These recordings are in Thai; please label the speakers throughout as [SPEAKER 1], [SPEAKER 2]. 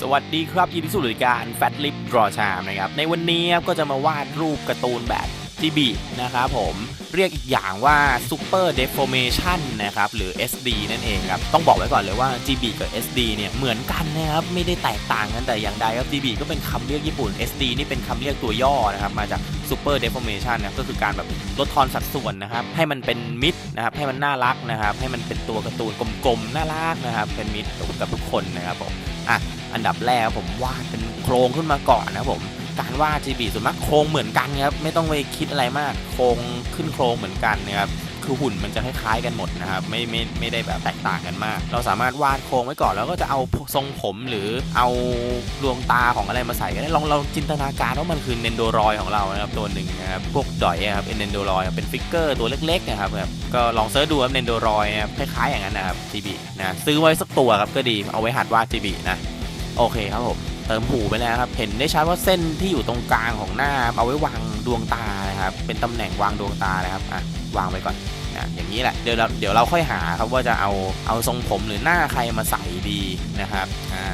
[SPEAKER 1] สวัสดีครับยินดีสู่รายการ Fat Lip Draw Charm นะครับ ในวันนี้ก็จะมาวาดรูปการ์ตูนแบบ GB นะครับผมเรียกอีกอย่างว่า Super Deformation นะครับ หรือ SD นั่นเองครับ ต้องบอกไว้ก่อนเลยว่า GB กับ SD เนี่ย เหมือนกันนะครับ ไม่ได้แตกต่างกันแต่อย่างใดครับ GB ก็เป็นคำเรียกญี่ปุ่น SD นี่เป็นคำเรียกตัวย่อนะครับ มาจาก Super Deformation นะก็คือการแบบลดทอนสัดส่วนนะครับ ให้มันเป็นมิดนะครับ ให้มันน่ารักนะครับ ให้มันเป็นตัวการ์ตูนกลมๆ น่ารักนะครับ เป็นมิดกับทุกคนนะครับผม อะ อันดับแรกผมวาดเป็นโครงขึ้นมาก่อนนะครับผมการวาด GB ส่วนมากโครงเหมือนกันครับไม่ต้องไปคิดอะไรมากโครงขึ้นโครงเหมือนกันนะครับคือหุ่นมันจะคล้ายๆกันหมดนะครับไม่ไม่ไม่ได้แบบแตกต่างกันมาก เราสามารถวาดโครงไว้ก่อนแล้วก็จะเอาทรงผมหรือเอาดวงตาของอะไรมาใส่ก็ได้ลองเราจินตนาการว่ามันคือเนนโดรอยของเรานะครับตัวหนึ่งนะครับพวกดอยอะครับเป็นเนนโดรอยเป็นฟิกเกอร์ตัวเล็กๆนะครับแบบก็ลองเซิร์ชดูครับเนนโดรอยครับคล้ายๆอย่างนั้นนะครับ GB นะซื้อไว้สักตัวครับก็ดีเอาไว้หัดวาด GB นะ โอเคครับผมเติมหูไปแล้วครับ เห็นได้ชัดว่าเส้นที่อยู่ตรงกลางของหน้าเอาไว้วางดวงตานะครับ เป็นตำแหน่งวางดวงตานะครับอะวางไปก่อนนะอย่างนี้แหละเดี๋ยวเราเดี๋ยวเราค่อยหาครับว่าจะเอาเอาทรงผมหรือหน้าใครมาใส่ดีนะครับอ่า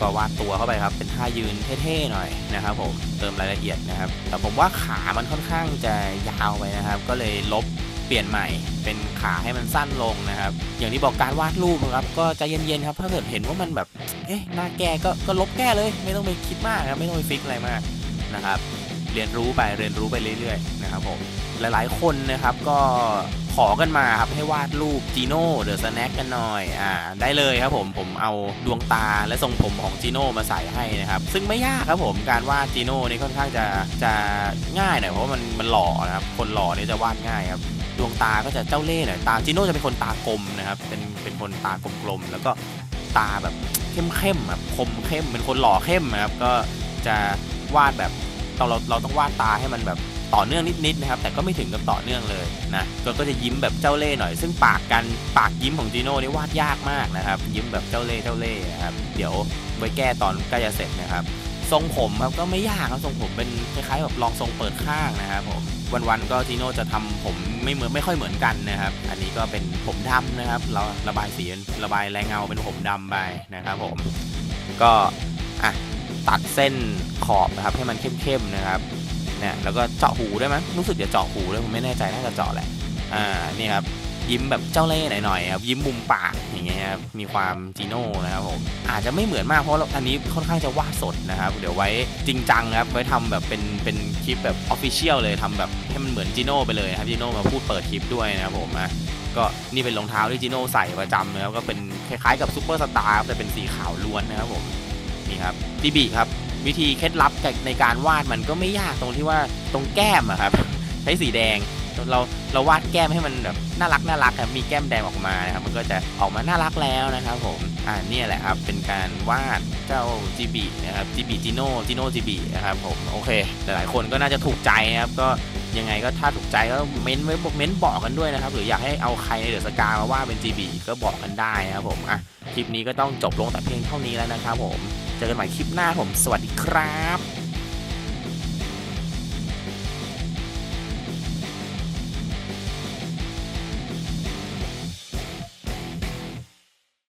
[SPEAKER 1] ก็วาดตัวเข้าไปครับ เป็นท่ายืนเท่ๆหน่อยนะครับผมเติมรายละเอียดนะครับ แต่ผมว่าขามันค่อนข้างจะยาวไปนะครับ ก็เลยลบ ปลี่ยนใหม่เป็นขาให้มันสั้นลงนะครับ อย่างที่บอกการวาดรูปนะครับก็ใจเย็นๆครับถ้าเกิดเห็นว่ามันแบบเอ๊ะหน้าแก้ก็ก็ลบแก้เลย ไม่ต้องไปคิดมากครับไม่ต้องไปฟิกอะไรมากนะครับ เรียนรู้ไปเรียนรู้ไปเรื่อยๆนะครับผมหลายๆคนนะครับก็ขอกันมาครับให้วาดรูปจีโน่เดอะสแน็คกันหน่อยอ่าได้เลยครับผมผมเอาดวงตาและทรงผมของจีโน่มาใส่ให้นะครับ ซึ่งไม่ยากครับผมการวาดจีโน่นี่ค่อนข้างจะจะง่ายหน่อยเพราะมันมันหล่อนะครับคนหล่อนี่จะวาดง่ายครับ ดวงตาก็จะเจ้าเล่ห์หน่อยตาจิโน่จะเป็นคนตากลมนะครับ เป็นเป็นคนตากลมๆแล้วก็ตาแบบเข้มๆแบบคมเข้มเป็นคนหล่อเข้มนะครับ ก็จะวาดแบบเราเราเราต้องวาดตาให้มันแบบต่อเนื่องนิดๆนะครับ แต่ก็ไม่ถึงกับต่อเนื่องเลยนะก็ก็จะยิ้มแบบเจ้าเล่ห์หน่อย ซึ่งปากกันปากยิ้มของจิโน่นี่วาดยากมากนะครับ ยิ้มแบบเจ้าเล่ห์เจ้าเล่ห์นะครับ เดี๋ยวไว้แก้ตอนใกล้จะเสร็จนะครับ ทรงผมครับก็ไม่ยากครับทรงผมเป็นคล้ายๆแบบลองทรงเปิดข้างนะครับผมวันๆก็จีโน่จะทำผมไม่เหมือนไม่ค่อยเหมือนกันนะครับ อันนี้ก็เป็นผมดำนะครับ เราระบายสีระบายแรงเงาเป็นผมดำไปนะครับ ผมก็อะตัดเส้นขอบนะครับให้มันเข้มๆนะครับเนี่ยแล้วก็เจาะหูได้วยมั้ยรู้สึกจะเจาะหูด้วยผมไม่แน่ใจน่าจะเจาะแหละอ่านี่ครับ ยิ้มแบบเจ้าเล่ห์หน่อยๆครับยิ้มมุมปากอย่างเงี้ยครับมีความจีโน่นะครับผมอาจจะไม่เหมือนมากเพราะอันนี้ค่อนข้างจะวาดสดนะครับ เดี๋ยวไว้จริงจังครับไว้ทำแบบเป็นเป็นคลิปแบบออฟฟิเชียลเลยทำแบบให้มันเหมือนจีโน่ไปเลยครับจีโน่มาพูดเปิดคลิปด้วยนะครับผมอะก็นี่เป็นรองเท้าที่จีโน่ใส่ประจำนะครับก็เป็นคล้ายๆกับซูเปอร์สตาร์แต่เป็นสีขาวล้วนนะครับผมนี่ครับดีบีครับวิธีเคล็ดลับในการวาดมันก็ไม่ยากตรงที่ว่าตรงแก้มอะครับใช้สีแดง เราเราวาดแก้มให้มันแบบน่ารักน่ารักครับมีแก้มแดงออกมานะครับมันก็จะออกมาน่ารักแล้วนะครับผมอ่าเนี่ยแหละครับเป็นการวาดเจ้าจีบีนะครับจีบีจิโน่จิโน่จีบีนะครับผมโอเค หลายๆคนก็น่าจะถูกใจนะครับก็ยังไงก็ถ้าถูกใจก็เม้นไว้เม้นบอกกันด้วยนะครับ หรืออยากให้เอาใครในเดอะสกามาว่าเป็น GB ก็บอกกันได้นะครับผมอะคลิปนี้ก็ต้องจบลงแต่เพียงเท่านี้แล้วนะครับผม เจอกันใหม่คลิปหน้าผมสวัสดีครับ